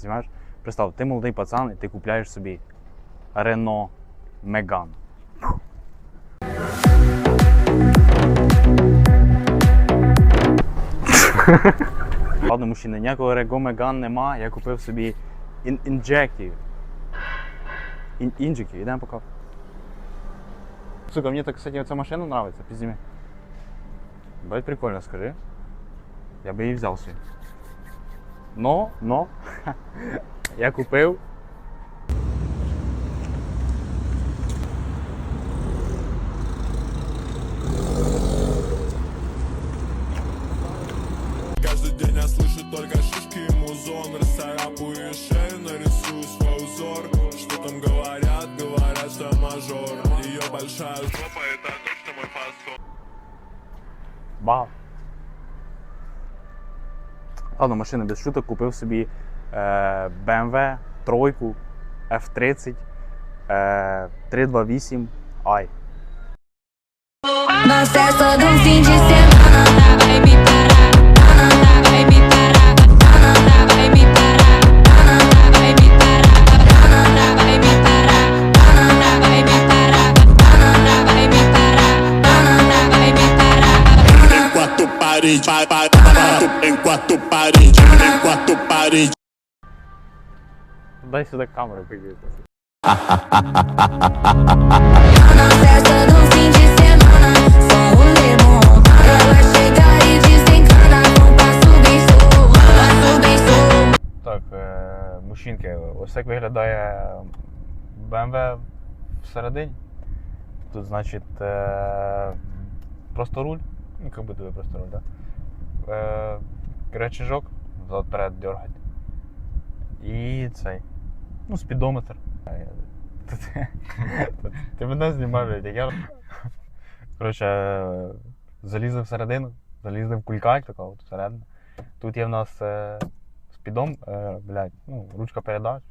Знімаєш? Представ, ти молодий пацан, і ти купляєш собі Renault Megane. Ладно, мужчина, ніякого Рего Меган нема, я купив собі ін- інжектів. Ін- Інжиків, ідемо пока. Сука, мені так, кстати, ця машина нравиться, пізніше. Бать прикольно, скажи. Я би її взяв собі Но, но, я купив. Каждый день я слышу только шишки и музон Расцарапаю шею, нарисую свой узор Что там говорят, говорят, что я мажор Ее большая жопа, это точно мой фасон Бав. Ладно, машина без шуток купив собі е, BMW тройку F30 е, 328 i. solto, passo bem solto. Так, е, мужчинки, ось так виглядає BMW всередині. Тут, значить, е, просто руль. Ну, як будто би просто руль? Да? Е, рычажок взад вперед дергать. І цей. Ну, спідометр. Ти, ти мене знімав, блядь, я. Коротше, е, залізли всередину, залізли в кулькаль такого от всередину. Тут є в нас е, спідом, е, блядь, ну, ручка передач.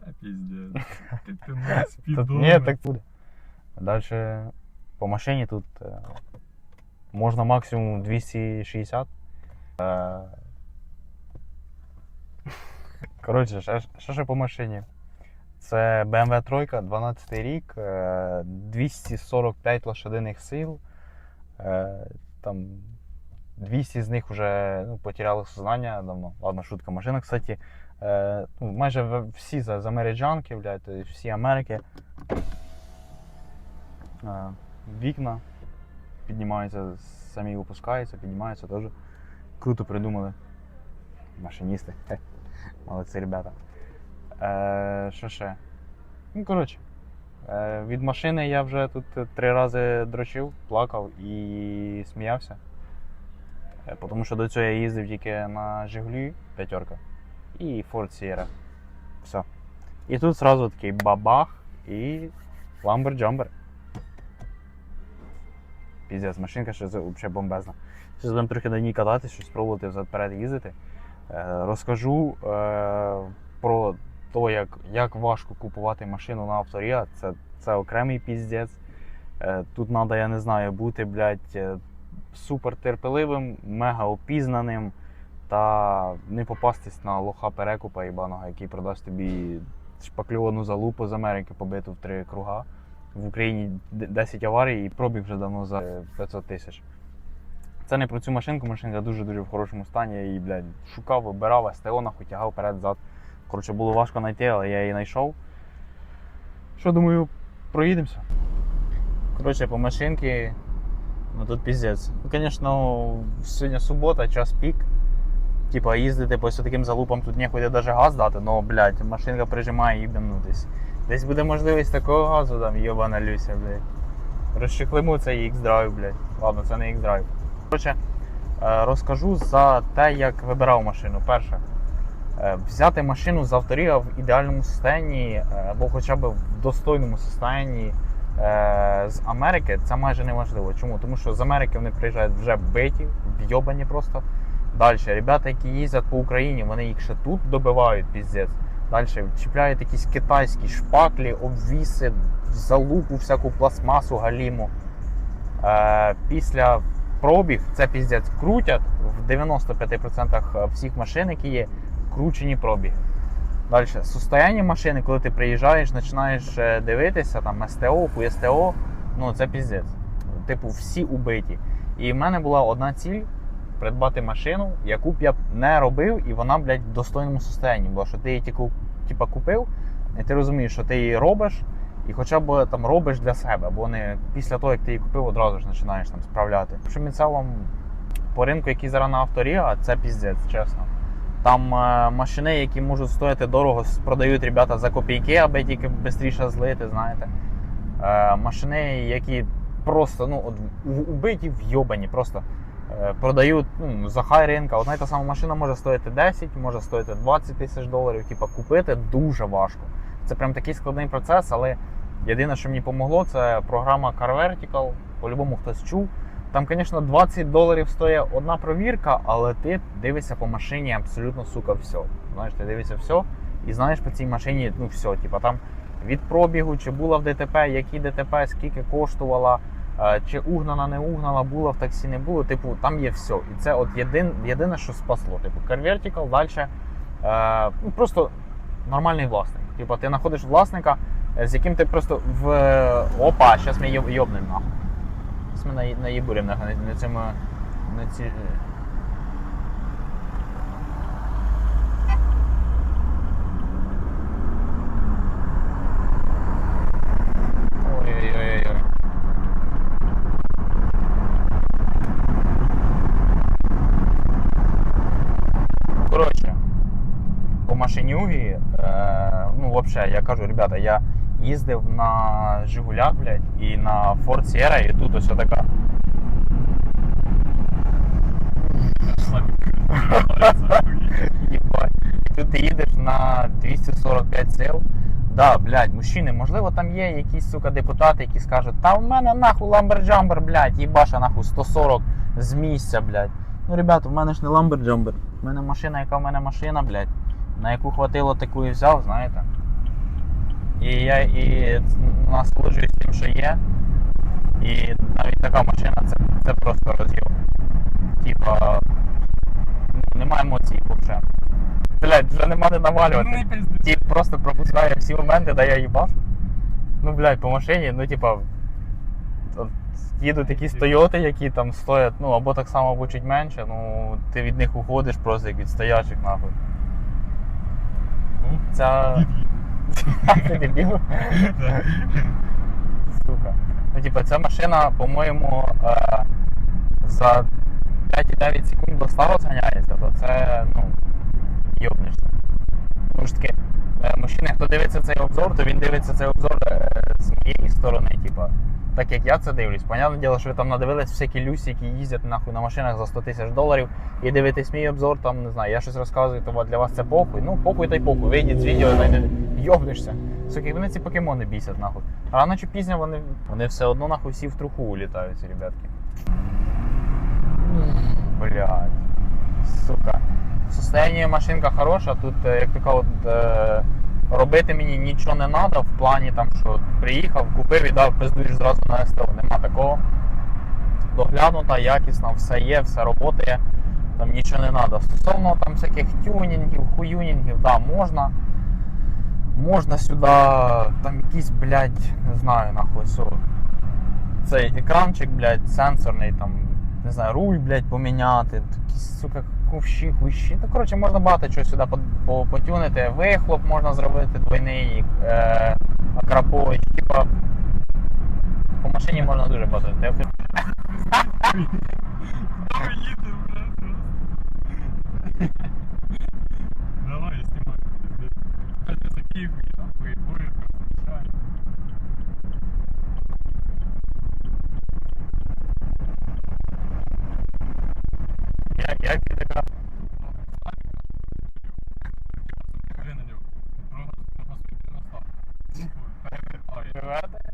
Та піздець. Ти ти не ні, так буде. Далі по машині тут е, можна максимум 260. Е, коротше, що, що ще по машині? Це BMW 3, 12 рік, е, 245 лошадиних сил. Е, Там 200 з них вже ну, потеряли сознання давно. Ладно, шутка. Машина, кстати, е, ну, майже всі з, американки, блядь, всі Америки. Е, вікна піднімаються, самі опускаються, піднімаються теж. Круто придумали. Машиністи. Молодці ребята. Е, що ще? Ну, коротше. Е, від машини я вже тут три рази дрочив, плакав і сміявся. Е, Тому що до цього я їздив тільки на Жигулі п'ятерка і Ford Sierra. Все. І тут сразу такий бабах і ламбер-джамбер. Піздець, машинка ще взагалі бомбезна. Зараз будемо трохи на ній кататися, щось спробувати взад-перед їздити. Е, розкажу е, про те, як, як важко купувати машину на авторія. Це, це окремий піздець. Е, тут треба, я не знаю, бути, блядь, супер терпеливим, мега опізнаним та не попастись на лоха перекупа ібаного, який продасть тобі шпакльовану залупу з Америки, побиту в три круга. В Україні 10 аварій і пробіг вже давно за е, 500 тисяч. Це не про цю машинку, машинка дуже-дуже в хорошому стані. Я її, блядь, шукав, вибирав, СТО нахуй тягав вперед-зад. Коротше, було важко знайти, але я її знайшов. Що думаю, проїдемося. Коротше, по машинці, ну тут піздець. Ну, звісно, сьогодні субота, час пік. Типа їздити по таким залупам тут нехуй навіть газ дати, але, блядь, машинка прижимає їбем ну десь. Десь буде можливість такого газу там, йобана Люся, блядь. Розчехлимо цей X-Drive, блядь. Ладно, це не X-Drive. Коротше, е, розкажу за те, як вибирав машину. Перше, е, взяти машину з авторія в ідеальному стані е, або хоча б в достойному стані з Америки, це майже неможливо. Чому? Тому що з Америки вони приїжджають вже биті, вйобані просто. Далі, ребята, які їздять по Україні, вони їх ще тут добивають, піздець. Далі чіпляють якісь китайські шпаклі, обвіси, залупу, всяку пластмасу, галіму. Після пробіг це піздець крутять в 95% всіх машин, які є, кручені пробіги. Далі, состояння машини, коли ти приїжджаєш, починаєш е, дивитися, там СТО, СТО, ну це піздець. Типу, всі убиті. І в мене була одна ціль придбати машину, яку б я не робив, і вона, блядь, в достойному состоянні була, що ти її тільки типа, купив, і ти розумієш, що ти її робиш, і хоча б там робиш для себе, бо не після того, як ти її купив, одразу ж починаєш там справляти. Що в цілому по ринку, який зараз на авторі, а це піздець, чесно. Там е, машини, які можуть стояти дорого, продають ребята за копійки, аби тільки швидше злити, знаєте. Е, машини, які просто ну, от, убиті, вйобані, просто е, продають ну, за хай ринка. Одна і та сама машина може стоїти 10, може стоїти 20 тисяч доларів. Типа купити дуже важко. Це прям такий складний процес, але єдине, що мені допомогло, це програма Car. По-любому хтось чув. Там, звісно, 20 доларів стоїть одна провірка, але ти дивишся по машині абсолютно сука все. Знаєш, ти дивишся все і знаєш по цій машині, ну все, типа там від пробігу, чи була в ДТП, які ДТП, скільки коштувала, е, чи угнана, не угнала, була в таксі, не було. Типу, там є все. І це от єдин, єдине, що спасло. Типу, Car далі е, ну, просто нормальний власник. Типу, ти знаходиш власника, з яким ти просто в. Опа, зараз ми йоб- йобнем нахуй. Зараз ми наї- наїбурим на, на, цьому. На ці... Ой-ой-ой-ой. Коротше, по машинюгі, е, ну, взагалі, я кажу, ребята, я їздив на Жигулях, блядь, і на Ford Sierra, і тут ось така. І Тут ти їдеш на 245 сил. Да, блядь, мужчини, можливо, там є якісь, сука, депутати, які скажуть, та в мене нахуй ламберджамбер, блядь, їбаша нахуй 140 з місця, блядь. Ну, ребята, в мене ж не ламберджамбер. В мене машина, яка в мене машина, блядь, на яку хватило, таку і взяв, знаєте. І я і насолоджуюсь тим, що є. І навіть така машина це, це просто роз'єм. Типа, ну, немає емоцій взагалі. Блядь, вже нема де навалювати. Ну, не пизди. Тіп просто пропускає всі моменти, де я їбав. Ну, блядь, по машині, ну, типа, от їдуть якісь Тойоти, які там стоять, ну, або так само, або чуть менше, ну, ти від них уходиш просто як від стоячих, нахуй. Ну, Ця. Ти дебіл? Сука. Ну, типа, ця машина, по-моєму, е, за 5,9 секунд до слава зганяється, то це, ну, йобнешся. Тому ж таки, е, мужчина, хто дивиться цей обзор, то він дивиться цей обзор е, з моєї сторони, типа, так як я це дивлюсь. Понятне діло, що ви там надивились всякі люсі, які їздять нахуй на машинах за 100 тисяч доларів, і дивитесь мій обзор, там, не знаю, я щось розказую, то для вас це похуй. Ну, похуй та й похуй. Вийдіть з відео, та й не йобнешся. Сука, і вони ці покемони бісять, нахуй. Рано чи пізно вони, вони все одно нахуй всі в труху улітають, ці ребятки. Блядь. Сука. Состояние машинка хороша, тут, е, як така от, е, робити мені нічого не треба в плані там, що приїхав, купив і дав пиздуєш зразу на СТО. Нема такого. Доглянута, якісна, все є, все працює, там нічого не треба. Стосовно там всяких тюнінгів, хуюнінгів, да, можна. Можна сюди там якийсь, блядь, не знаю, нахуй, все. Цей екранчик, блядь, сенсорний, там, не знаю, руль, блядь, поміняти, якісь, сука, ковші, хуйші. Ну, коротше, можна багато чого сюди по- по- потюнити. Вихлоп можна зробити двойний, е, акрапович, типа. По машині можна дуже багато. Давай я за настав.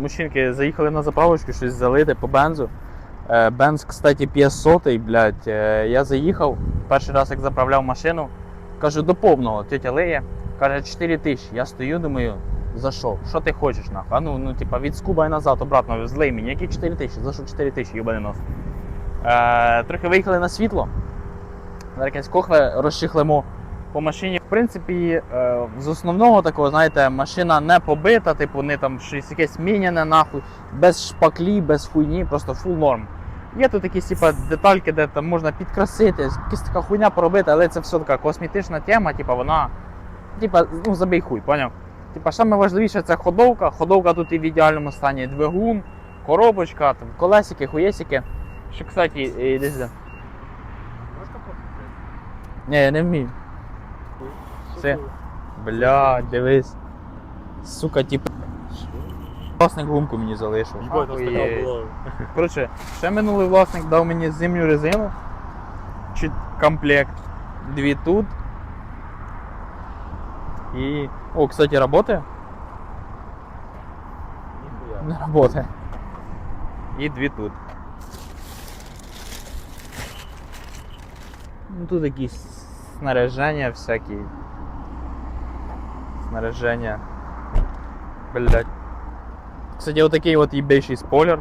Мужчинки заїхали на заправочку, щось залити по бензу. Е, бенз, кстати, 500 блядь. Е, я заїхав, перший раз як заправляв машину, кажу, до повного тетя Лея, каже, 4 тисячі. Я стою, думаю, за що? Що ти хочеш? нахуй? А ну, ну типа від скуба і назад, обратно злий мені, які 4 тисячі, за що 4 тисячі, юбаний нос. Е, Трохи виїхали на світло. На якесь кохве розчихлимо по машині. В принципі, е, з основного такого, знаєте, машина не побита, типу, не там щось якесь міняне, нахуй, без шпаклі, без хуйні, просто фул норм. Є тут якісь типу, детальки, де там можна підкрасити, якась така хуйня поробити, але це все така косметична тема, типу, вона, типу, ну забий хуй, поняв? Типа, саме важливіше це ходовка. Ходовка тут і в ідеальному стані двигун, коробочка, там, колесики, хуєсики. Що, кстати, десь. де- Ні, я не вмію. Це. Бля, дивись. Сука, типу. Власник гумку мені залишив. Ебать, нас така була. Коротше, ще минулий власник дав мені зимню резину. Чи комплект. Дві тут. І. О, кстати, работає? Не работає. І дві тут. Ну тут якісь снаряження всякі. Снаряження. Блять. Кстати, отакий от їбейший спойлер.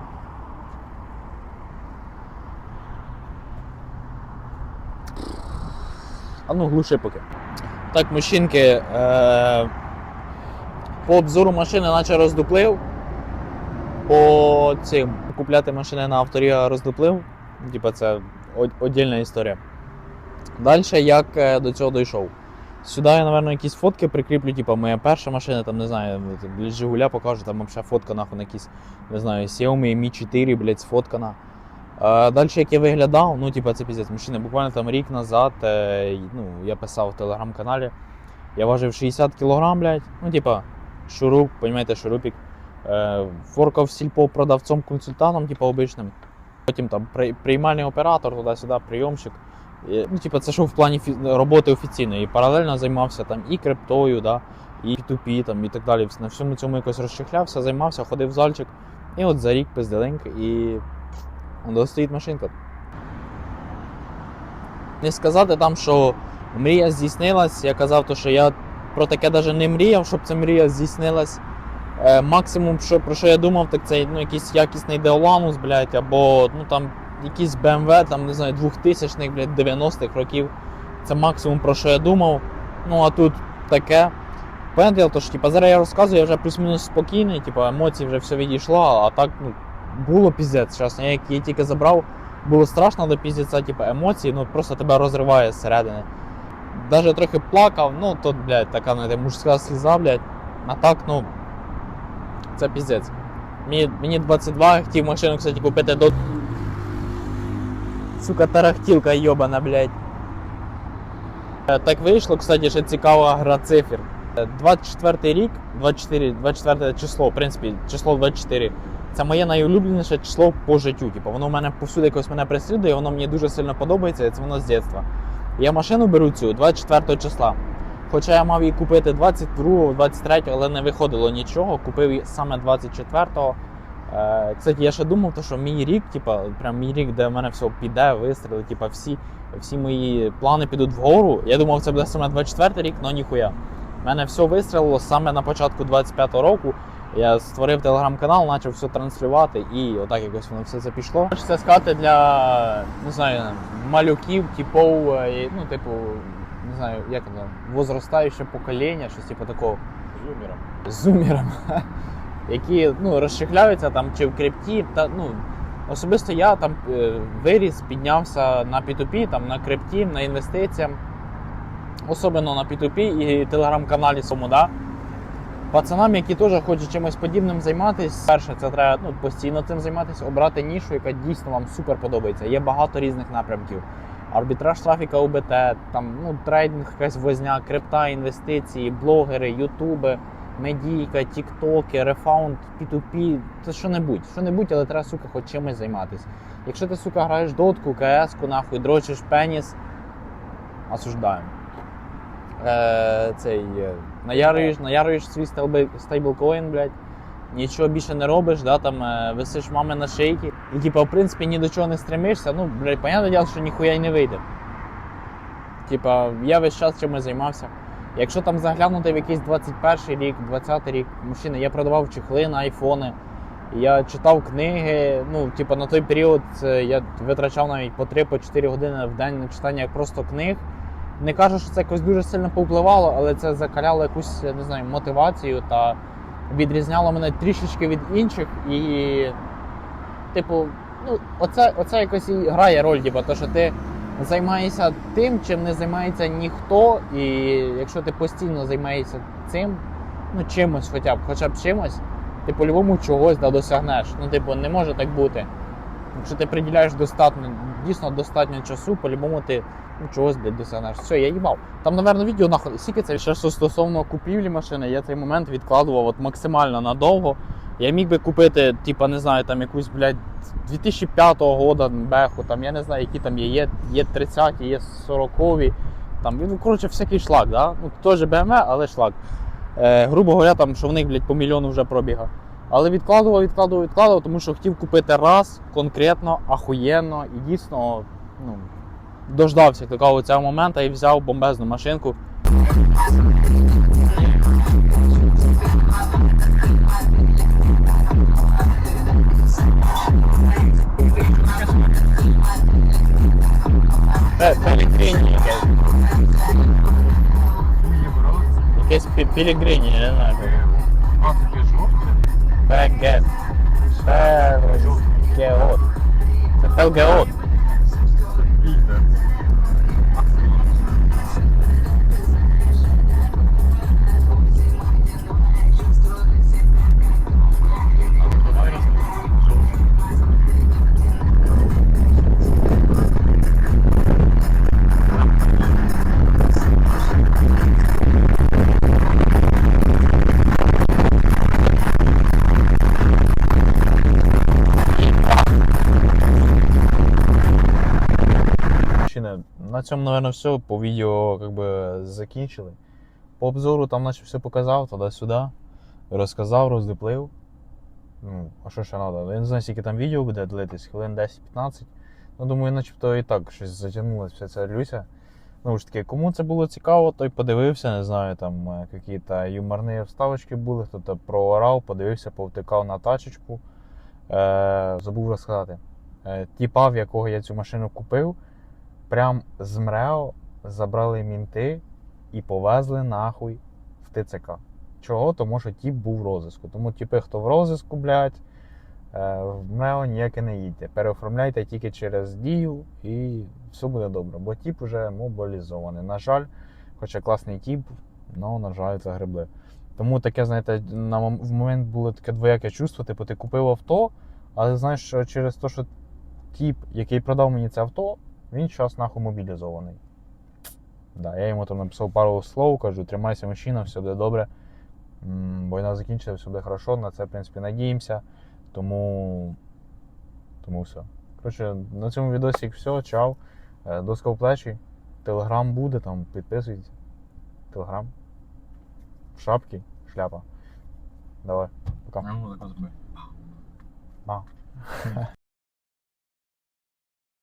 А ну глуши поки. Так, мужчинки, е- по обзору машини наче роздуплив. По цим купляти машини на авторі роздуплив. Типа це о- отдільна історія. Далі як е, до цього дійшов. Сюди я, напевно, якісь фотки прикріплю, типа моя перша машина, там не знаю, біля Жигуля покажу, там взагалі фотка нахуй на якісь, не знаю, Xiaomi Mi 4, блядь, сфоткана. Е, Далі, як я виглядав, ну, типа, це піздець, машина буквально там рік назад, е, ну, я писав в телеграм-каналі, я важив 60 кг, блядь, ну, типа, шуруп, понімаєте, шурупік. Е, Форкав сільпо продавцом-консультантом, типа, обичним. Потім там приймальний оператор, туди-сюди, прийомщик. Ну, типа, це що в плані роботи офіційної. І паралельно займався там і криптою, да, і P2P, там, і так далі. На всьому цьому якось розчехлявся, займався, ходив в зальчик. І от за рік пизделеньк, і Воно стоїть машинка. Не сказати там, що мрія здійснилась. Я казав, то, що я про таке навіть не мріяв, щоб ця мрія здійснилась. Е, максимум, що, про що я думав, так це ну, якийсь якісний Деоланус, блядь, або ну, там, якийсь BMW, там, не знаю, 2000-х, блядь, 90-х років. Це максимум, про що я думав. Ну, а тут таке. Понятне діло, то, що типу, зараз я розказую, я вже плюс-мінус спокійний, типу, емоції вже все відійшло, а так, ну, було піздець, чесно. Я її тільки забрав, було страшно до піздеця, типу, емоції, ну просто тебе розриває зсередини. Даже трохи плакав, ну то, блядь, така знаєте, мужська сліза, блядь. А так, ну. Це піздець. Мені, мені 22, я хотів машину, кстати, купити до. Сука, тарахтілка йобана, блядь. Е, Так вийшло, кстати, ще цікава гра цифр. Е, 24 рік, 24, 24 число, в принципі, число 24. Це моє найулюбленіше число по життю. Типу, воно в мене повсюди якось мене преслідує, воно мені дуже сильно подобається, і це воно з дитинства. Я машину беру цю 24 числа. Хоча я мав її купити 22, 23, але не виходило нічого. Купив її саме 24-го. Е, кстати, я ще думав, то, що мій рік, типа, прям мій рік, де в мене все піде, вистріли, типа, всі, всі мої плани підуть вгору. Я думав, це буде саме 24 рік, але ніхуя. У мене все вистрілило саме на початку 25-го року. Я створив телеграм-канал, почав все транслювати, і отак якось воно все це пішло. Хочеться сказати для не знаю, малюків, типов, е, ну, типу, не знаю, як там, возростаюче покоління, щось типу такого. Зумером. Зумером, які ну, розчехляються там чи в крипті. Та, ну, особисто я там е, виріс, піднявся на P2P, там, на крипті, на інвестиціям. Особливо на P2P і телеграм-каналі Сому, да? Пацанам, які теж хочуть чимось подібним займатися, перше, це треба ну, постійно цим займатися, обрати нішу, яка дійсно вам супер подобається. Є багато різних напрямків. Арбітраж трафіка УБТ, там ну, трейдинг, якась возня, крипта, інвестиції, блогери, ютуби, медійка, тіктоки, рефаунд, P2P, це що-небудь, що-небудь, але треба, сука, хоч чимось займатися. Якщо ти, сука, граєш дотку, КС-ку, нахуй, дрочиш пеніс, осуждаємо. Е, цей, е, наярюєш, наярюєш свій стейблкоін, блядь, нічого більше не робиш, да, там е, висиш мами на шийки, і типа, в принципі, ні до чого не стремишся, ну, блядь, понятне діло, що ніхуя й не вийде. Типа, я весь час чимось займався. Якщо там заглянути в якийсь 21 рік, 20 рік, мужчина, я продавав чехли на айфони, я читав книги. Ну, типа, на той період е, я витрачав навіть по 3-4 години в день на читання просто книг. Не кажу, що це якось дуже сильно повпливало, але це закаляло якусь, не знаю, мотивацію та відрізняло мене трішечки від інших. І, типу, ну, оце, оце якось і грає роль, типу, то, що ти займаєшся тим, чим не займається ніхто, і якщо ти постійно займаєшся цим, ну чимось хоча б, хоча б чимось, ти по-любому чогось да, досягнеш. Ну, типу, не може так бути. Якщо ти приділяєш достатньо, дійсно достатньо часу, по-любому ти ну, чогось блядь, досягнеш. Все, я їбав. Там, напевно, відео нахуй. Скільки це ще що стосовно купівлі машини, я цей момент відкладував от максимально надовго. Я міг би купити, типа, не знаю, там якусь, блядь, 2005 года беху, там, я не знаю, які там є, є, є 30, є 40, там, ну, коротше, всякий шлак, да? Ну, теж BMW, але шлак. Е, грубо говоря, там, що в них, блядь, по мільйону вже пробіга. Але відкладував, відкладував, відкладував, тому що хотів купити раз конкретно, ахуєнно і дійсно ну, дождався такого цього моменту і взяв бомбезну машинку. Пелігрині якесь. Пілігрині, я не знаю. Жовте? Пегет. Це Пелгеот. На цьому, наверное, все. По відео как бы закінчили. По обзору там наче все показав, туди-сюди. Розказав, роздуплив. Ну, а що ще треба? Я не знаю, скільки там відео буде длитись, хвилин 10-15. Ну, думаю, начебто і так щось затягнулося вся ця Люся. Ну ж таки, кому це було цікаво, той подивився, не знаю, там е, якісь юморні вставочки були, хто-то проорав, подивився, повтикав на тачечку. Е, забув розказати. Е, тіпа, в якого я цю машину купив, прям з МРЕО забрали мінти і повезли нахуй в ТЦК. Чого? Тому що тіп був в розиску. Тому тіпи, хто в розиску, блядь, е, в МРЕО ніяке не їдьте. Переоформляйте тільки через дію і все буде добре. Бо тіп вже мобілізований. На жаль, хоча класний тіп, але, на жаль, загребли. Тому таке, знаєте, на в момент було таке двояке чувство, типу, ти купив авто, але знаєш, що через те, що тіп, який продав мені це авто, він зараз нахуй мобілізований. Да, я йому там написав пару слов, кажу, тримайся мужчина, все буде добре. Війна закінчиться, все буде хорошо, на це, в принципі, надіємося. Тому, тому все. Коротше, на цьому відосі все, чао. Е, Доска в плечі. Телеграм буде, там підписуйтесь. Телеграм. В шапки, шляпа. Давай, пока. Я